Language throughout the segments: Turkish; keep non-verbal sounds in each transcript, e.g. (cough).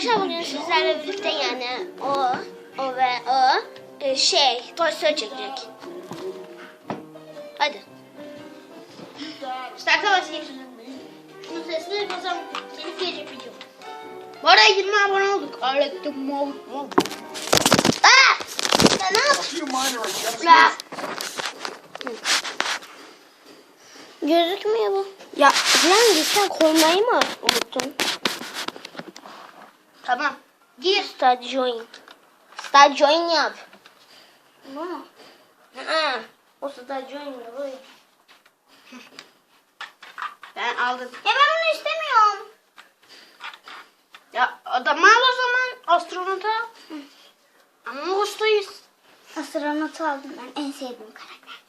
Arkadaşlar bugün sizlerle birlikte yani o, o ve o e, şey Toy Story çekecek. Hadi. Start'a basayım. Şunun sesini kazan. Seni gelecek video. Bu arada 20 abone olduk. Aleyküm mol mol. Aa! Sen ne yapıyorsun? Gözükmüyor bu. Ya yani sen koymayı mı unuttun? Tamam. Gir. Start join. Start join yap. Bu mu? Hı. O start join de bu. (laughs) Ben aldım. Ya ben bunu istemiyorum. Ya adamı al o zaman. Astronota. al. Ama hastayız. Astronotu aldım ben. En sevdiğim karakter.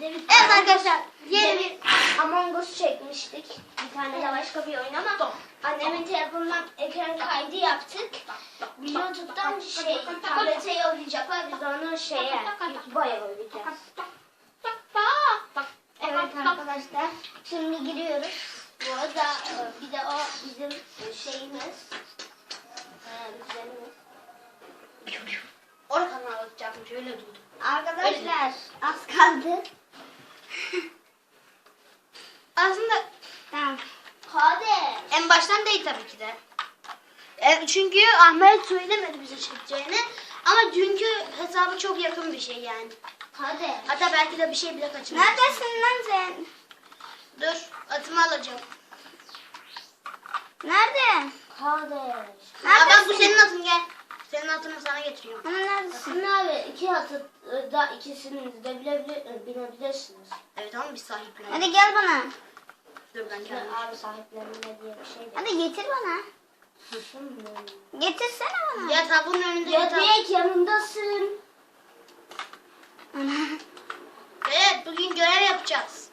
Evet arkadaşlar yeni bir Among Us çekmiştik. Bir tane de başka bir oyun ama annemin telefonundan ekran kaydı yaptık. YouTube'dan şey tablete yollayacaklar biz onu şeye YouTube'a yollayacağız. Evet arkadaşlar şimdi giriyoruz. Bu arada e, bir de o bizim şeyimiz. e, Güzelimiz. Orkan alacakmış öyle duydum. Arkadaşlar az kaldı. (laughs) Aslında Tamam. Hadi. En baştan değil tabii ki de. E, çünkü Ahmet söylemedi bize çekeceğini. Ama dünkü hesabı çok yakın bir şey yani. Hadi. Hatta belki de bir şey bile kaçırmış. Neredesin lan sen? Dur atımı alacağım. Nerede? Neredesin? Aa, bak bu senin atın gel. Senin atını sana getiriyorum. Ama neredesin? Sizin abi iki atı da ikisini de bile bile binebilirsiniz. Evet ama biz sahipleniriz. Hadi gel bana. Dur ben kendim. Abi sahiplenme diye bir şey de. Hadi getir bana. Getirsene bana. Ya tabunun önünde Ya bir tab- direkt yanındasın. Ana. Evet bugün görev yapacağız.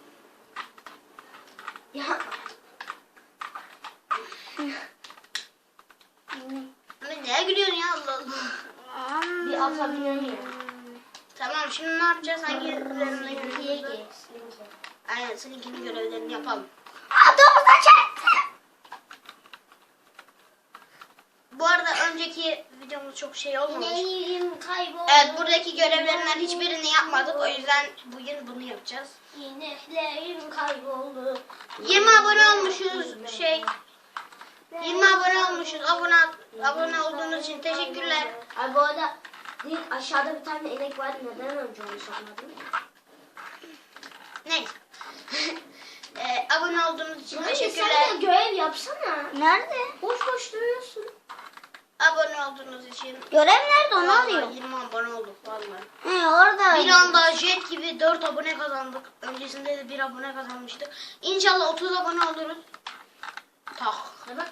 Ya. Ama neye gülüyorsun ya Allah Allah. Bir ata binemiyor. Tamam şimdi ne yapacağız? Hangi görevlerine göre? Aynen seninkinin görevlerini yapalım. Aa domuza çarptı. Bu önceki videomuz çok şey olmamış. Neyim kayboldu. Evet buradaki görevlerinden hiçbirini yapmadık. O yüzden bugün bunu yapacağız. İneklerim kayboldu. 20 abone olmuşuz şey. 20 abone olmuşuz. Abone abone olduğunuz için teşekkürler. Ay bu arada değil, aşağıda bir tane inek vardı. Neden önce onu sormadın? Neyse. (laughs) Ee, abone olduğunuz için Sen teşekkürler. de görev yapsana. Nerede? Boş boş duruyorsun. Abone olduğunuz için. Görev nerede onu Vallahi arıyor. 20 abone olduk vallahi. He orada. Bir anda jet gibi 4 abone kazandık. Öncesinde de 1 abone kazanmıştık. İnşallah 30 abone oluruz. Tak. Ne bak.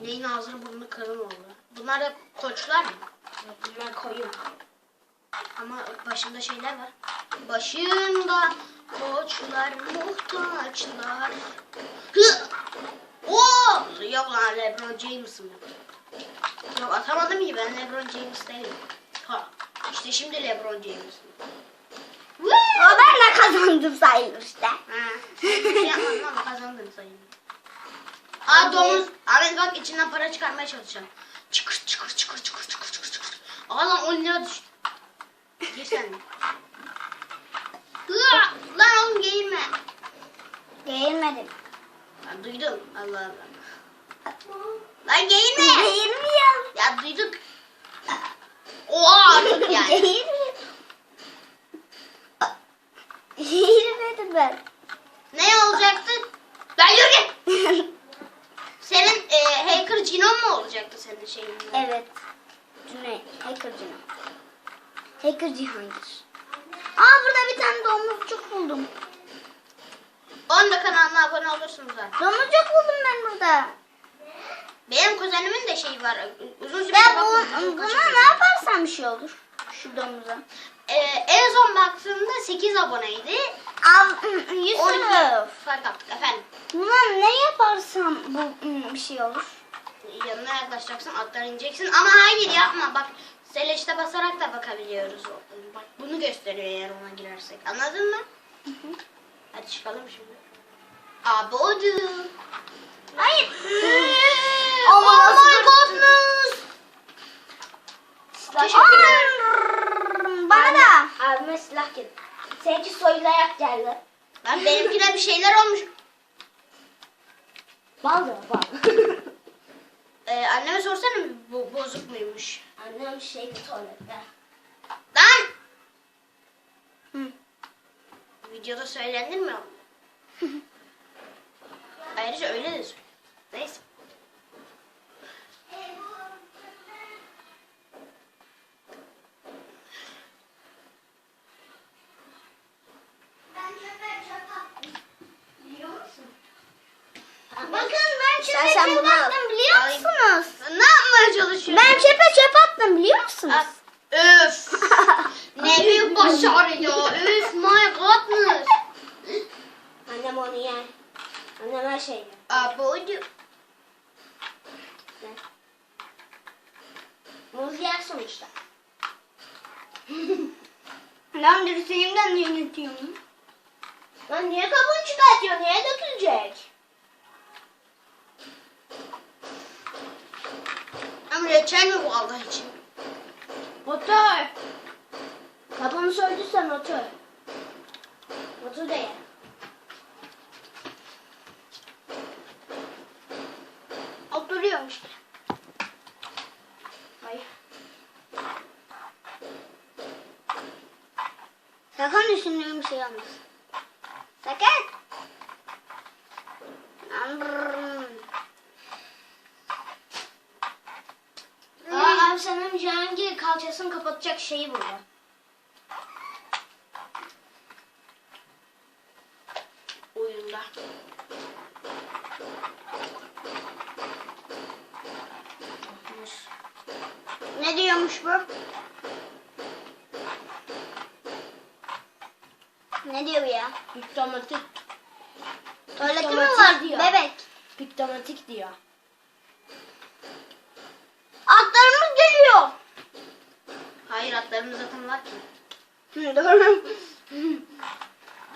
İneğin ağzını burnunu kırın oldu. Bunlar da koçlar mı? Bunlar koyun. Ama başında şeyler var. Başında koçlar muhtaçlar. Hı! Oo! Yok lan LeBron James'im Yok atamadım ki ben LeBron James değilim. Ha. İşte şimdi LeBron James'im. O ben de kazandım sayılır işte. Ha. Bir şey yapmadım ama kazandım sayın. Aa domuz. Ahmet bak içinden para çıkarmaya çalışacağım. Çıkır çıkır çıkır çıkır çıkır çıkır çıkır. Aa lan 10 lira düştü. Gir sen de. Hıa! Lan oğlum geğirme. Değilmedim. Ben duydum. Allah Allah. Lan geğirme. Değilmiyorum. Ya duyduk. Oha artık yani. Değilmiyorum. Değilmedim ben. ne olacaktı? Lan yürü. Senin e, hacker Cinon mu olacaktı senin şeyin? evet. Cüneyt. Hacker Cino. Hacker Cihangir. Aa burada bir tane domuzcuk buldum. Onun da kanalına abone olursunuz zaten. Domuzcuk buldum ben burada. Benim kuzenimin de şeyi var. Uzun süre Ya bu, bakmadım. buna ne yaparsam bir şey olur. Şu domuza. Ee, en son baktığımda 8 aboneydi. Al, 12 Yusuf. fark attık efendim. Buna ne yaparsam bu ım, bir şey olur. Yanına yaklaşacaksın, atlar ineceksin. Ama hayır yapma bak. Seleşte basarak da bakabiliyoruz. Bak bunu gösteriyor eğer ona girersek. Anladın mı? Hadi çıkalım şimdi. Abodu. Hayır. oh my goodness. Teşekkür. Bana da. Abime silah geldi. Seninki soyulayak geldi. Ben benimkine bir şeyler olmuş. Bal da bal. (laughs) ee, anneme sorsana bu bozuk muymuş? Annem şey tuvalette. Lan! Videoda söylenir mi? (laughs) Ayrıca öyle de söylüyor. Neyse. Çöpe çöp attım, biliyor musunuz? Ne yapmaya çalışıyorsun? Ben çöpe çöp attım biliyor musunuz? At- Öf! (laughs) ne büyük başarı ya. Öf my goodness. Annem onu yer. Annem her şeyi yer. Abudu. Muz yer sonuçta. Lan dirseğimden yönetiyorum. Lan niye kabuğunu çıkartıyor? Niye dökülecek? Ama reçel mi bu Allah için? Otur. Kabuğunu soyduysan otur. Otur da ye. İşte. Hayır. Sakın düşündüğüm şey olmasın. Sakın. Aa, abi sanırım kalçasını kapatacak şeyi buldu. Oyunda. Ne diyormuş bu? Ne diyor bu ya? Diplomatik. Tuvaleti mi var diyor. Bebek. Diplomatik diyor. Atlarımız geliyor. Hayır atlarımız zaten var ki. Hı, doğru.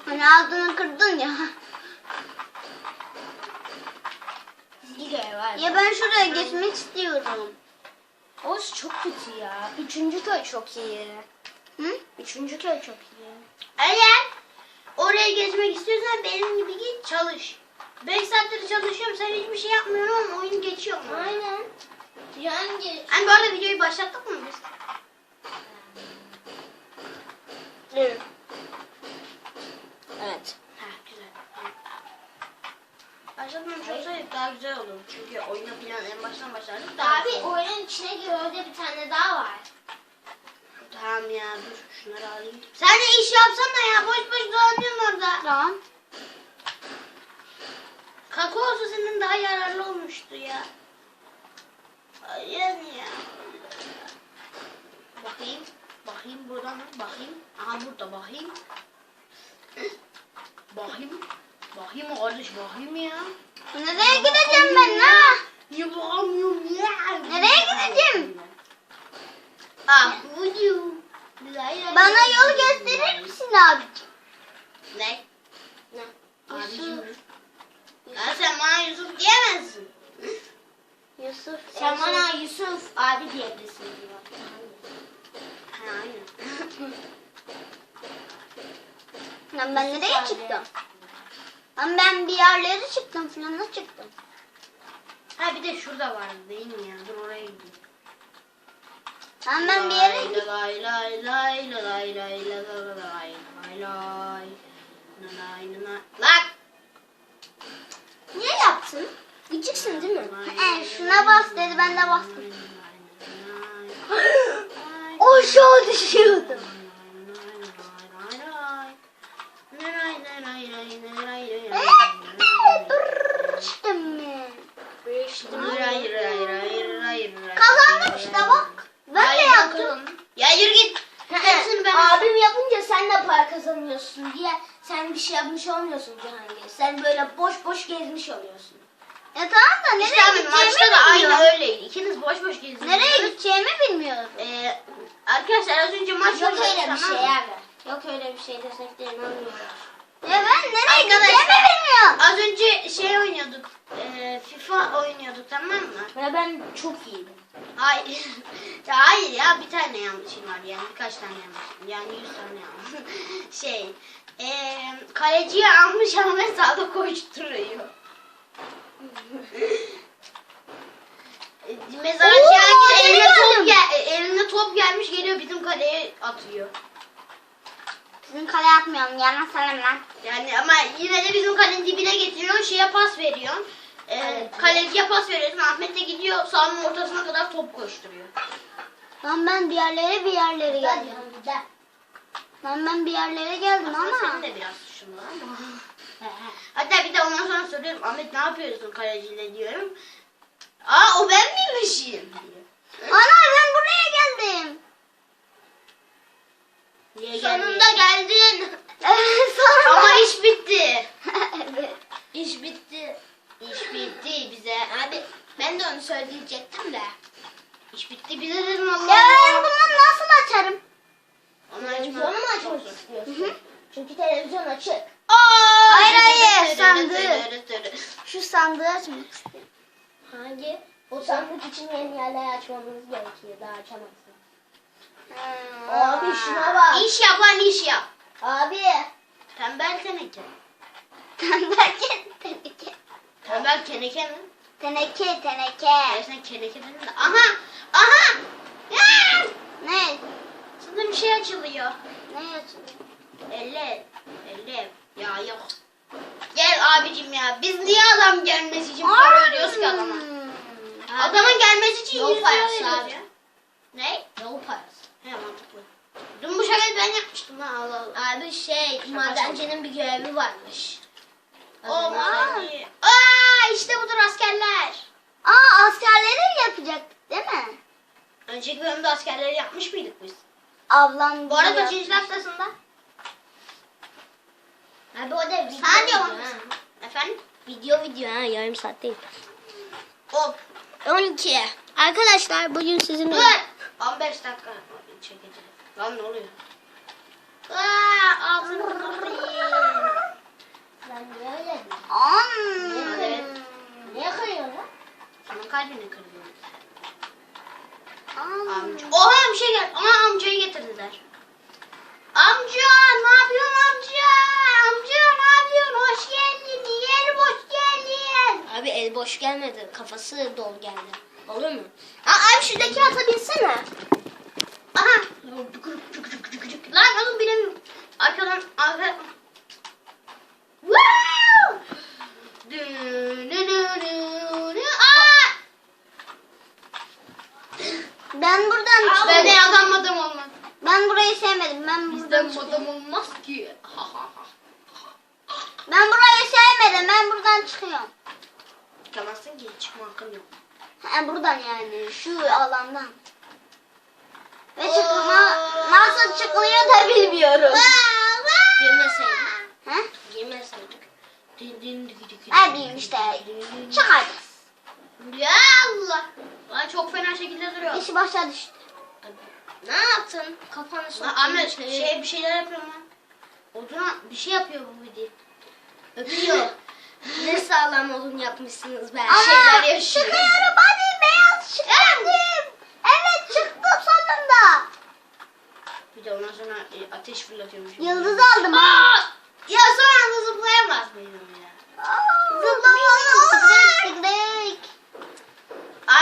hani ağzını kırdın ya. Gidiyor var. Ya ben şuraya geçmek istiyorum. Oğuz çok kötü ya. Üçüncü köy çok iyi. Hı? Üçüncü köy çok iyi. Eğer oraya gezmek istiyorsan benim gibi git çalış. 5 saattir çalışıyorum sen hiçbir şey yapmıyorum ama oyun geçiyor mu? Aynen. Cihangir. Hani bu arada videoyu başlattık mı biz? Evet. Evet. Ha güzel. Başlatmamış olsaydık daha güzel olur. Çünkü oyuna falan en baştan başlardık daha Abi oyunun içine gir orada bir tane daha var. Tamam ya dur şunları alayım. Sen de iş yapsana ya boş boş dolanıyorsun orada. Tamam. Kakaosu senin daha yararlı olmuştu ya. Hayır ya. Bakayım. Bakayım buradan? Bakayım. Aha burada bakayım. Bakayım. Bakayım kardeş bakayım ya. Nereye gideceğim ben ha? Ya bakamıyorum ya. Nereye gideceğim? Ah buyu. Bana yol gösterir misin abi? Ne? Ne? Abicim. Yusuf. Ya sen bana Yusuf diyemezsin. Yusuf. Sen bana Yusuf abi diyebilirsin. Ha. (laughs) Lan ben Yusuf nereye abi. çıktım? Lan ben bir yerlere çıktım falan çıktım. Ha bir de şurada var değil mi ya? Dur oraya gideyim. Lan ben bir yere Lay gittim. lay lay lay lay lay lay lay lay lay lay lay. Lay lay lay. Lan! Niye yaptın? Gıcıksın değil mi? He şuna bas dedi ben de bastım. Aşağı düşüyordum. Kazandım işte bak. Ben de yaptım. Ya yürü git. Hepsini ben Abim yapınca sen de para kazanıyorsun diye sen bir şey yapmış olmuyorsun Cihangir. Sen böyle boş boş gezmiş oluyorsun. Ya tamam da nereye İşte abi gideceğimi maçta da bilmiyorum. aynı öyleydi. İkiniz boş boş gezdiniz. Nereye gideceğimi bilmiyorum. Ee, arkadaşlar az önce maç Yok oynadık, öyle bir tamam şey mı? abi. Yok öyle bir şey desek de inanmıyorum. Ya ben nereye Arkadaşlar- gideceğimi yapamıyorum. Az önce şey oynuyorduk. e, FIFA oynuyorduk tamam mı? Ve ben çok iyiydim. Hayır. (laughs) Ya Hayır ya bir tane yanlışım var yani birkaç tane yanlışım. Yani yüz tane yanlışım. (laughs) şey. E, kaleciyi almış ama sağda koşturuyor. (laughs) Mezarcıya Oo, eline top, gel, eline top gelmiş geliyor bizim kaleye atıyor. Sizin kaleye atmıyorum. Yalan söyleme lan. Yani ama yine de bizim kalenin dibine getiriyor, şeye pas veriyor. Evet. kaleciye pas veriyorsun, Ahmet de gidiyor sahanın ortasına kadar top koşturuyor. Lan ben bir yerlere bir yerlere geldim. Lan ben bir yerlere geldim Aslında ama. senin de biraz suçun var ama. (laughs) Hatta bir de ondan sonra soruyorum, Ahmet ne yapıyorsun kaleciyle diyorum. Aa o ben miymişim diyor. Ana ben buraya geldim. Niye Sonunda geldin. (laughs) Evet sonra. Ama iş bitti. (laughs) evet. İş bitti. İş bitti bize. Abi ben de onu söyleyecektim de. İş bitti bize dedim Allah Ya ben bunu nasıl açarım? Onu Televizyonu mu açma. açmak istiyorsun? Çünkü televizyon açık. Aa, Hayır, hayır, sandığı. Şu sandığı açmak istiyorum. Hangi? O sandık için yeni yerler açmamız gerekiyor. Daha açamazsın. Abi şuna bak. İş yap lan iş yap. Abi. Tembel teneke. Teneke, teneke. Tembel keneke mi? Teneke, teneke. sen keneke dedin de. Aha! Aha! Ya! Ne? Sana bir şey açılıyor. Ne açılıyor? Elle. Elle. Ya yok. Gel abicim ya. Biz niye adam gelmesi için para ödüyoruz ki adama? Adamın gelmesi için Yol 100 lira parası abi. Ne? Yol parası. He mantıklı. Dün bu şakayı ben yapmıştım ha Allah Allah. Abi şey madencinin bir görevi varmış. Az O önce madenci. Aa işte budur askerler. Aa askerleri yapacaktık değil mi? Önceki bölümde askerleri yapmış mıydık biz? Ablam Bu arada gibi kaçıncı haftasında? Abi o da video diyorum. ha. Efendim? Video video ha yarım saat değil. Hop. 12. Arkadaşlar bugün sizinle Dur. 15 dakika çekeceğim. Lan ne oluyor? Aa, ağzını kapayım. Lan niye öyle diyorsun? Am. Evet. Niye kırıyorsun lan? Senin kalbini kırdım. Am. Amca. Oha bir şey geldi. Aa amcayı getirdiler. Amca ne yapıyorsun amca? Amca ne yapıyorsun? Hoş geldin. Yer hoş geldin. Abi el boş gelmedi. Kafası dolu geldi. Olur mu? Aa, abi şuradaki ata binsene. Aha. Lan oğlum bilemiyorum. Arkadan arka. Wow! Dü, Ben buradan Ben de adam adam olmaz. Ben burayı sevmedim. Ben buradan Bizden çıkıyorum. adam olmaz ki. Ha ha ha. Ben burayı sevmedim. Ben buradan çıkıyorum. Çıkamazsın ki çıkma hakkın yok. Ha, buradan yani. Şu alandan. Ve çıkma nasıl çıkılıyor da bilmiyorum. Girmeseydik. Ha? Girmeseydik. Din din din din din. Ne bileyim işte. Çıkaracağız. Ya Allah. Lan çok fena şekilde duruyor. İşi başa düştü. Ne yaptın? Kafanı Lan soktun. Ahmet içeri. şey bir şeyler yapıyorum lan. Oduna bir şey yapıyor bu video. Öpüyor. (laughs) ne sağlam olun yapmışsınız be. Ama şeyler yaşıyor. çıkıyorum hadi beyaz çıktım. Evet çıktım sonunda. Bir de ondan sonra e, ateş fırlatıyormuş. Yıldız aldım. Aa! Ya son anda zıplayamaz mıydım ya? Zıplamalı. Tıklayık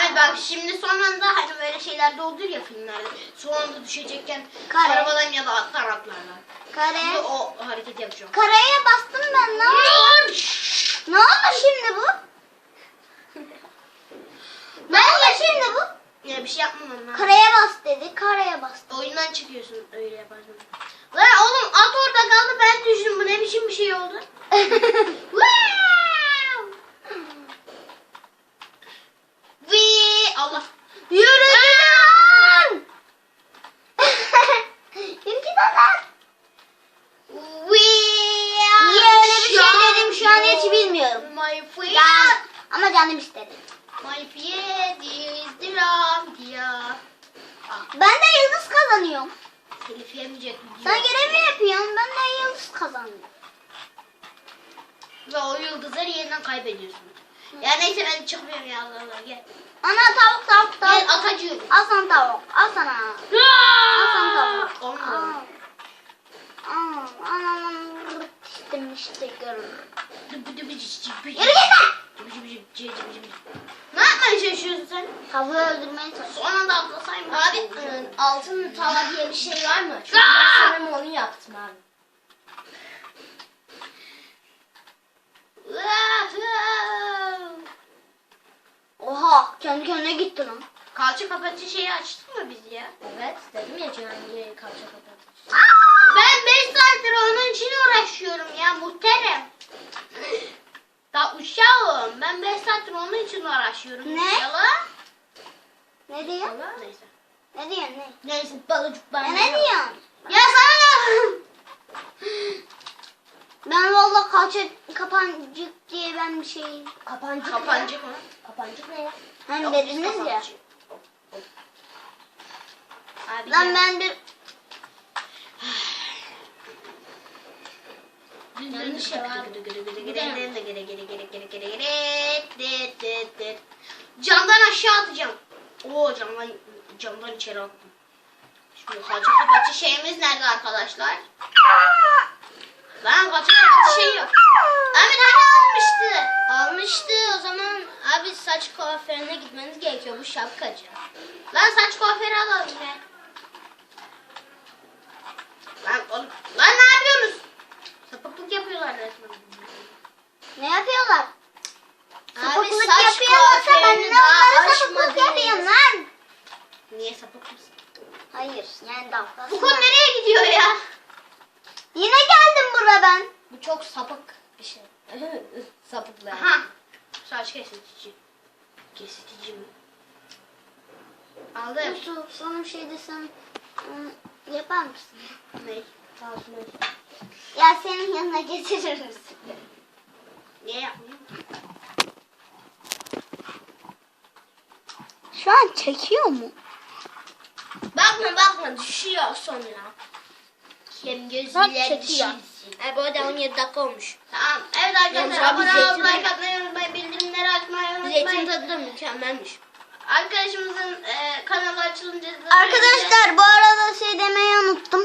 Ay bak şimdi son anda hani böyle şeylerde olur ya filmlerde. Son anda düşecekken Kare. arabadan ya da atlar atlarlar. Şimdi Kare. o hareket yapacağım. Kareye bastım ben. Ne oldu? Ne oldu şimdi bu? (laughs) ne oldu şimdi bu? Ya bir şey yapmam lan. Kareye bas dedi. Kareye bastı. Oyundan çıkıyorsun öyle yaparsan. Lan oğlum at orada kaldı ben düştüm bu ne biçim bir şey oldu. Wow! Vii Allah. Yürü gidin. Yürü gidin lan. Vii. Niye öyle bir şey dedim şu an hiç bilmiyorum. My friend. Ya, ama canım istedi. My friend is the wrong ya. Ben de yıldız kazanıyorum. Telif yemeyecek video. Sen görev mi yapıyorsun? Ben de yıldız kazanıyorum. Ve o yıldızları yeniden kaybediyorsun. Ya neyse ben çıkmıyorum ya Allah Allah gel. Ana tavuk tavuk Gel tavuk. atacığım. Al sana tavuk. Al sana. Al sana tavuk. Olmadı. Al. Anam. İşte işte görün. Yürü Yürü gitme. Ne yapmaya çalışıyorsun sen? Tavuğu öldürmeye çalış. Son anda atlasaymış. Abi ıı, altın tava diye bir şey var mı? Çünkü ben sanırım onu yaptım abi. Oha kendi kendine gitti lan. Kalça kapatıcı şeyi açtın mı biz ya? Evet dedim ya Cihangir'e kalça kapat. Ben 5 saattir onun için uğraşıyorum ya muhterem. Da uşağım ben 5 saattir onun için uğraşıyorum. Ne? Yalan. Ne diyor? Neyse. Ne diyor ne? Neyse balıcık ben. Ya ne diyorsun? Ya sana ne? Ben valla kalça kapancık diye ben bir şey... Kapancık. Kapancık mı? Kapancık ne ya? Hani dediniz ya. Abi Lan ya. ben bir... Yanlış var. Camdan aşağı atacağım. Oo camdan camdan içeri attım. Şimdi kalça kapatıcı şeyimiz nerede arkadaşlar? Lan kalça kapatıcı şey yok. Ahmet hani almıştı? Almıştı o zaman abi saç kuaförüne gitmeniz gerekiyor bu şapkacı. Lan saç kuaförü alalım ya. Lan oğlum, lan ne yapıyorsunuz? Sapıklık yapıyorlar resmen. Ne yapıyorlar? Abi Sapıklık saç yapıyorlarsa ben kuaförünü de daha onlara sapıklık açmadınız. yapayım lan. Niye sapık mısın? Hayır yani. Bu konu nereye gidiyor ya? Yine geldim buraya ben. Bu çok sapık bir şey. (laughs) Sapıklı. yani. Aha. Saç kesitici. Kesitici mi? Aldım. Yusuf sana bir şey desem ım, yapar mısın? Ne? Ya senin yanına getirir misin? Niye yapmayayım? Şu an çekiyor mu? Bakma bakma düşüyor sonra. Bak, gözüyle düşürsün. E bu arada 17 dakika olmuş. Tamam. Evet Yalnız arkadaşlar abi abone zeytin- like atmayı unutmayın. Bildirimleri açmayı Zeytin unutmayın. tadı da mükemmelmiş. Arkadaşımızın e, kanalı açılınca Arkadaşlar bu arada şey demeyi unuttum.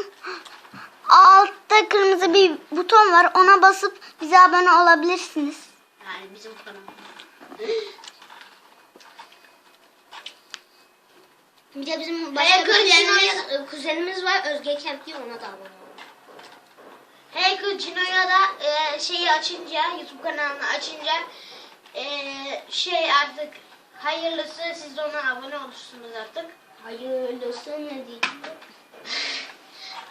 Altta kırmızı bir buton var. Ona basıp bize abone olabilirsiniz. Yani bizim kanal. Bir de bizim başka bir kuzenimiz- kuzenimiz, var Özge Kemp diye ona da abone olun. Hey kız Cino'ya da e, şeyi açınca, YouTube kanalını açınca e, şey artık hayırlısı siz de ona abone olursunuz artık. Hayırlısı ne diyeyim? (laughs)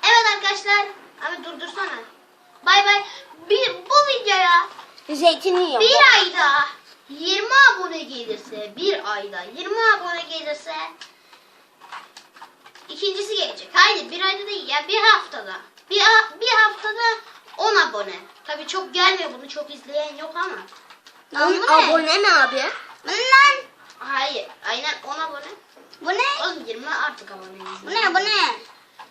Evet arkadaşlar. Abi durdursana. Bay bay. Bir, bu videoya Zeytin yiyorum. bir ayda 20 abone gelirse, bir ayda 20 abone gelirse ikincisi gelecek. Hayır bir ayda değil ya bir haftada. Bir, ha- bir haftada 10 abone. Tabii çok gelmiyor bunu çok izleyen yok ama. Lan bu ne? abone mi abi? Lan? Hayır aynen 10 abone. Bu ne? Oğlum 20 artık aboneyiz. Bu ne? Bu ne?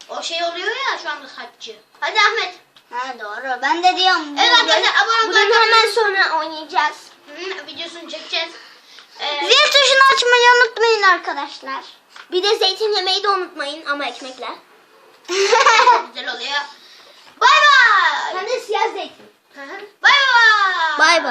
O şey oluyor ya şu anda saççı. Hadi Ahmet. Ha doğru. Ben de diyorum. Evet arkadaşlar abone Bunu olmayı hemen sonra oynayacağız. Hı, videosunu çekeceğiz. Ee, Zil tuşunu açmayı unutmayın arkadaşlar. Bir de zeytin yemeyi de unutmayın ama ekmekle. çok (laughs) güzel oluyor. Bay bay. Hem de siyah zeytin. Bay bay. Bay bay.